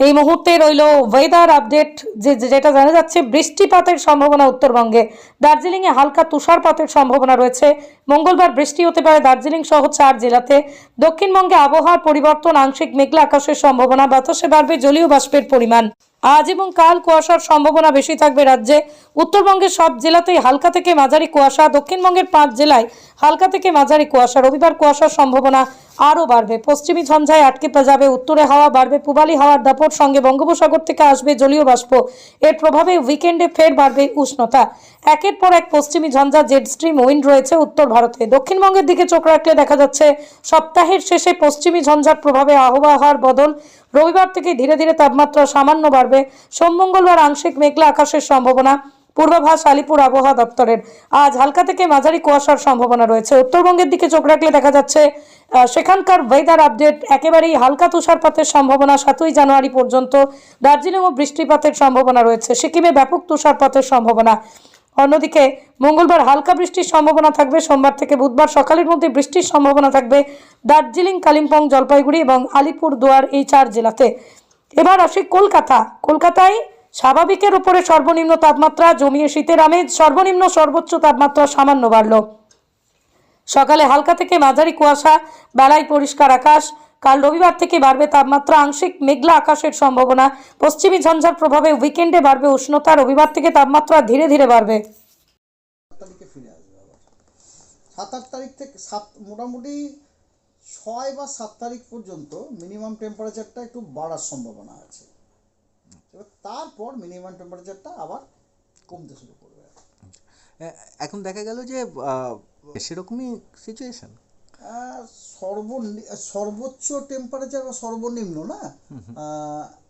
এই মুহূর্তে রইল ওয়েদার আপডেট যে যেটা জানা যাচ্ছে, বৃষ্টিপাতের সম্ভাবনা উত্তরবঙ্গে। দার্জিলিংয়ে হালকা তুষারপাতের সম্ভাবনা রয়েছে। মঙ্গলবার বৃষ্টি হতে পারে দার্জিলিং সহ চার জেলাতে। দক্ষিণবঙ্গে আবহাওয়ার পরিবর্তন, আংশিক মেঘলা আকাশের সম্ভাবনা, বাতাসে বাড়বে জলীয় বাষ্পের পরিমাণ। আজ এবং কাল কুয়াশার সম্ভাবনা বেশি থাকবে রাজ্যে। উত্তরবঙ্গের সব জেলাতেই হালকা থেকে মাঝারি কুয়াশা, দক্ষিণবঙ্গের পাঁচ জেলায় হালকা থেকে মাঝারি কুয়াশা। রবিবার কুয়াশার সম্ভাবনা আরও বাড়বে। পশ্চিমী ঝঞ্ঝায় আটকে যাবে, উত্তরে হাওয়া বাড়বে, পূবালি হাওয়ার দাপট সঙ্গে বঙ্গোপসাগর থেকে আসবে জলীয় বাষ্প। এর প্রভাবে উইকেন্ডে ফের বাড়বে উষ্ণতা। একের পর এক পশ্চিমী ঝঞ্ঝা জেড স্ট্রিম উইন্ড রয়েছে উত্তর ভারতে। দক্ষিণবঙ্গের দিকে চোখ রাখলে দেখা যাচ্ছে, সপ্তাহের শেষে পশ্চিমী ঝঞ্ঝার প্রভাবে আবহাওয়ার বদল। রবিবার থেকে ধীরে ধীরে তাপমাত্রা সামান্য বাড়বে। সোম মঙ্গলবার আংশিক মেঘলা আকাশের সম্ভাবনা। পূর্বাভাস আলিপুর আবহাওয়া দপ্তরের। আজ হালকা থেকে মাঝারি কুয়াশার সম্ভাবনা রয়েছে। উত্তরবঙ্গের দিকে চোখ রাখলে দেখা যাচ্ছে সেখানকার ওয়েদার আপডেট একেবারেই হালকা তুষারপাতের সম্ভাবনা সাতই জানুয়ারি পর্যন্ত। দার্জিলিং ও বৃষ্টিপাতের সম্ভাবনা রয়েছে। সিকিমে ব্যাপক তুষারপাতের সম্ভাবনা। অন্যদিকে, মঙ্গলবার হালকা বৃষ্টির সম্ভাবনা থাকবে। সোমবার থেকে বুধবার সকালের মধ্যে বৃষ্টির সম্ভাবনা থাকবে। দার্জিলিং, কালিম্পং, জলপাইগুড়ি এবং আলিপুর দুয়ার এই চার জেলাতে। এবার আসি কলকাতা। কলকাতায় স্বাভাবিকের উপরে সর্বনিম্ন তাপমাত্রা, জমিয়ে শীতের আমেজ, সর্বনিম্ন সর্বোচ্চ তাপমাত্রা সামান্য বাড়ল। সকালে হালকা থেকে মাঝারি কুয়াশা, বেলায় পরিষ্কার আকাশ, কাল রবিবার থেকে বাড়বে তাপমাত্রা, আংশিক মেঘলা আকাশের সম্ভাবনা। পশ্চিমী ঝঞ্ঝার প্রভাবে উইকেন্ডে বাড়বে উষ্ণতা, রবিবার থেকে তাপমাত্রা ধীরে ধীরে বাড়বে। সাত আট তারিখ থেকে সাত, মোটামুটি ছয় বা সাত তারিখ পর্যন্ত মিনিমাম টেম্পারেচারটা একটু বাড়ার সম্ভাবনা আছে। এবার তারপর মিনিমাম টেম্পারেচারটা আবার কমতে শুরু করবে। এখন দেখা গেল যে সেরকমই সিচুয়েশন আহ, সর্বনি সর্বোচ্চ টেম্পারেচার বা সর্বনিম্ন না?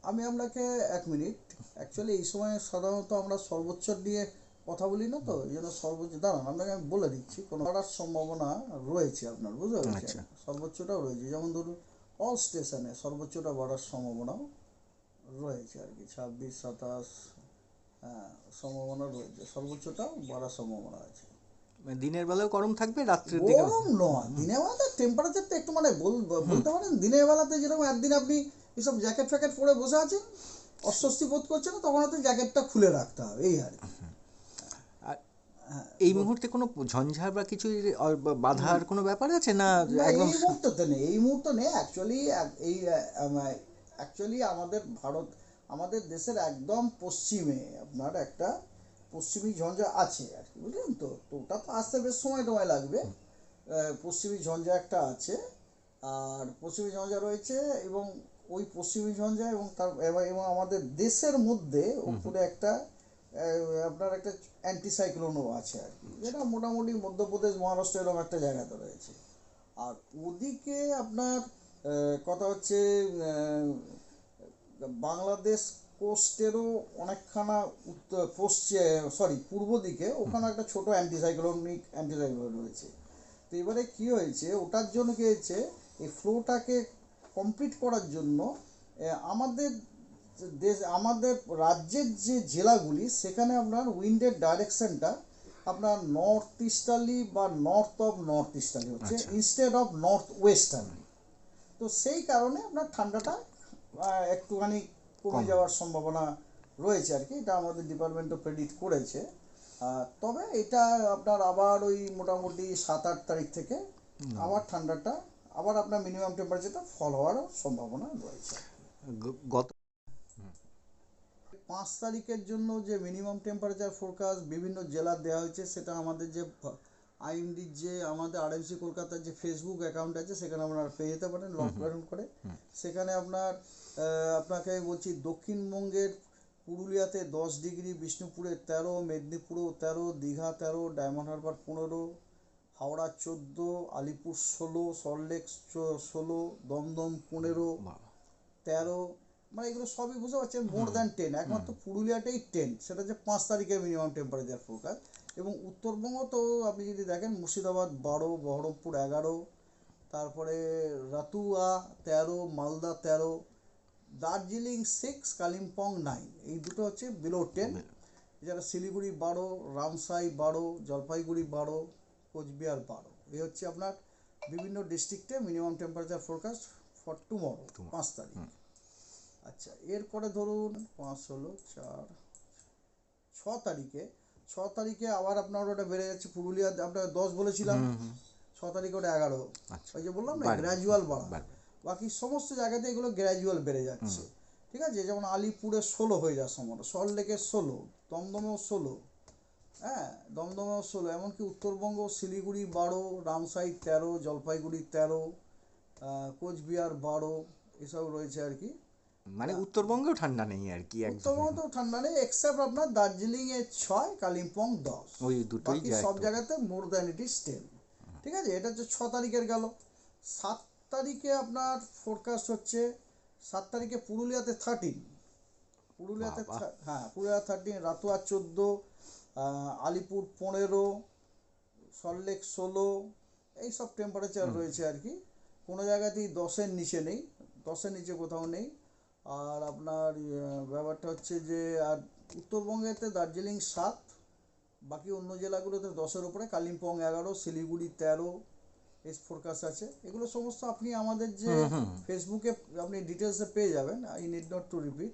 আমি আপনাকে এক মিনিট অ্যাকচুয়ালি এই সময় সাধারণত আমরা সর্বোচ্চ নিয়ে কথা বলি না তো এই জন্য সর্বোচ্চ দাঁড়ান আপনাকে আমি বলে দিচ্ছি কোনো করার সম্ভাবনা রয়েছে আপনার বুঝতে পারছেন? সর্বোচ্চটাও রয়েছে যেমন ধরুন অল স্টেশনে সর্বোচ্চটা বাড়ার সম্ভাবনাও রয়েছে আর কি ছাব্বিশ সাতাশ হ্যাঁ সম্ভাবনা রয়েছে সর্বোচ্চটাও বাড়ার সম্ভাবনা আছে। দিনের বেলাও গরম থাকবে রাত্রের দিকে গরম নয় দিনের বেলাতে টেম্পারেচারটা একটু মানে বল- বলতে পারেন দিনের বেলাতে যেরকম একদিন আপনি এসব জ্যাকেট ফ্যাকেট পরে বসে আছেন অস্বস্তি বোধ করছেন তখন হয়তো জ্যাকেটটা খুলে রাখতে হবে এই আর কি। এই মুহূর্তে কোনো ঝঞ্ঝা বা কিছু বাধার কোনো ব্যাপার আছে না একদম এই মুহূর্তে তো নেই এই মুহূর্তে নেই। অ্যাকচুয়ালি এই অ্যাকচুয়ালি আমাদের ভারত আমাদের দেশের একদম পশ্চিমে আপনার একটা পশ্চিমী ঝঞ্ঝা আছে আর কি বুঝলেন তো? তো ওটা তো আসতে বেশ সময় টময় লাগবে। পশ্চিমী ঝঞ্ঝা একটা আছে আর পশ্চিমী ঝঞ্ঝা রয়েছে এবং ওই পশ্চিমী ঝঞ্ঝা এবং তার এবং আমাদের দেশের মধ্যে উপরে একটা আপনার একটা অ্যান্টিসাইক্লোনও আছে আর কি, যেটা মোটামুটি মধ্যপ্রদেশ, মহারাষ্ট্র এরকম একটা জায়গাতে রয়েছে। আর ওদিকে আপনার কথা হচ্ছে বাংলাদেশ কোস্টেরও অনেকখানা উত্তর পশ্চিম সরি পূর্ব দিকে ওখানে একটা ছোট অ্যান্টিসাইক্লোনিক অ্যান্টিসাইক্লোন রয়েছে। তো এবারে কি হয়েছে, ওটার জন্য কি হয়েছে, এই ফ্লোটাকে কমপ্লিট করার জন্য আমাদের দেশ আমাদের রাজ্যের যে জেলাগুলি সেখানে আপনার উইন্ডের ডাইরেকশনটা আপনার নর্থ ইস্টার্লি বা নর্থ অফ নর্থ ইস্টার্লি হচ্ছে ইনস্টেড অফ নর্থ ওয়েস্টার্লি তো সেই কারণে আপনার ঠান্ডাটা একটুখানি কমে যাওয়ার সম্ভাবনা রয়েছে আর কি এটা আমাদের ডিপার্টমেন্টও প্রেডিক্ট করেছে। তবে এটা আপনার আবার ওই মোটামুটি সাত আট তারিখ থেকে আবার ঠান্ডাটা আবার আপনার মিনিমাম টেম্পারেচারটা ফল হওয়ারও সম্ভাবনা রয়েছে। গত পাঁচ তারিখের জন্য যে মিনিমাম টেম্পারেচার ফোরকাস্ট বিভিন্ন জেলার দেওয়া হয়েছে সেটা আমাদের যে আইএমডির যে আমাদের আরএমসি কলকাতার যে ফেসবুক অ্যাকাউন্ট আছে সেখানে আপনারা পেয়ে যেতে পারেন লগ ডাউন করে। সেখানে আপনার আপনাকে বলছি দক্ষিণবঙ্গের পুরুলিয়াতে দশ ডিগ্রি বিষ্ণুপুরে তেরো মেদিনীপুরও তেরো দীঘা তেরো ডায়মন্ড হারবার পনেরো হাওড়া চোদ্দ আলিপুর ষোলো সল্টলেক ষোলো দমদম পনেরো তেরো মানে এগুলো সবই বুঝতে পারছেন মোর দ্যান টেন একমাত্র পুরুলিয়াটাই টেন সেটা হচ্ছে পাঁচ তারিখের মিনিমাম টেম্পারেচার ফোরকাস্ট এবং উত্তরবঙ্গ তো আপনি যদি দেখেন মুর্শিদাবাদ বারো বহরমপুর এগারো তারপরে রাতুয়া তেরো মালদা তেরো দার্জিলিং সিক্স কালিম্পং নাইন এই দুটো হচ্ছে বিলো টেন এছাড়া শিলিগুড়ি বারো রামসাই বারো জলপাইগুড়ি বারো কোচবিহার বারো। এই হচ্ছে আপনার বিভিন্ন ডিস্ট্রিক্টে minimum temperature forecast for tomorrow পাঁচ তারিখ। আচ্ছা এরপরে ধরুন পাঁচ ষোলো চার ছ তারিখে ছ তারিখে আবার আপনার ওটা বেড়ে যাচ্ছে পুরুলিয়া আপনার দশ বলেছিলাম। ছ তারিখে ওটা এগারো। আচ্ছা। ওই যে বললাম না। গ্র্যাজুয়াল বাড়া। বাকি সমস্ত জায়গাতে এগুলো গ্র্যাজুয়াল বেড়ে যাচ্ছে। ঠিক আছে? যেমন আলিপুরে ষোলো হয়ে যাওয়ার সম্ভাবনা সল্টলেকে ষোলো দমদমেও ষোলো। হ্যাঁ দমদমেও ষোলো। এমনকি উত্তরবঙ্গ শিলিগুড়ি বারো রামসাই তেরো জলপাইগুড়ি তেরো কোচবিহার বারো এসব রয়েছে আর কি। মানে উত্তরবঙ্গেও ঠান্ডা নেই আর কি উত্তরবঙ্গ তো ঠান্ডা নেই এক্সেপ্ট আপনার দার্জিলিং এ ছয় কালিম্পং দশ। ওই দুটোই সব জায়গাতে more than it is ten ঠিক আছে? এটা হচ্ছে ছ তারিখের গেল। সাত তারিখে আপনার ফোরকাস্ট হচ্ছে সাত তারিখে পুরুলিয়াতে থার্টিন পুরুলিয়াতে হ্যাঁ পুরুলিয়া থার্টিন রাতুয়া চোদ্দ আলিপুর পনেরো সল্টলেক ষোলো এইসব টেম্পারেচার রয়েছে আর কি। কোনো জায়গাতেই দশের নিচে নেই দশের নিচে কোথাও নেই। আর আপনার ব্যাপারটা হচ্ছে যে আর উত্তরবঙ্গেতে দার্জিলিং সাত বাকি অন্য জেলাগুলোতে দশের ওপরে কালিম্পং এগারো শিলিগুড়ি তেরো এস ফোরকাস্ট আছে। এগুলো সমস্ত আপনি আমাদের যে ফেসবুকে আপনি ডিটেলসে পেয়ে যাবেন। I need not to repeat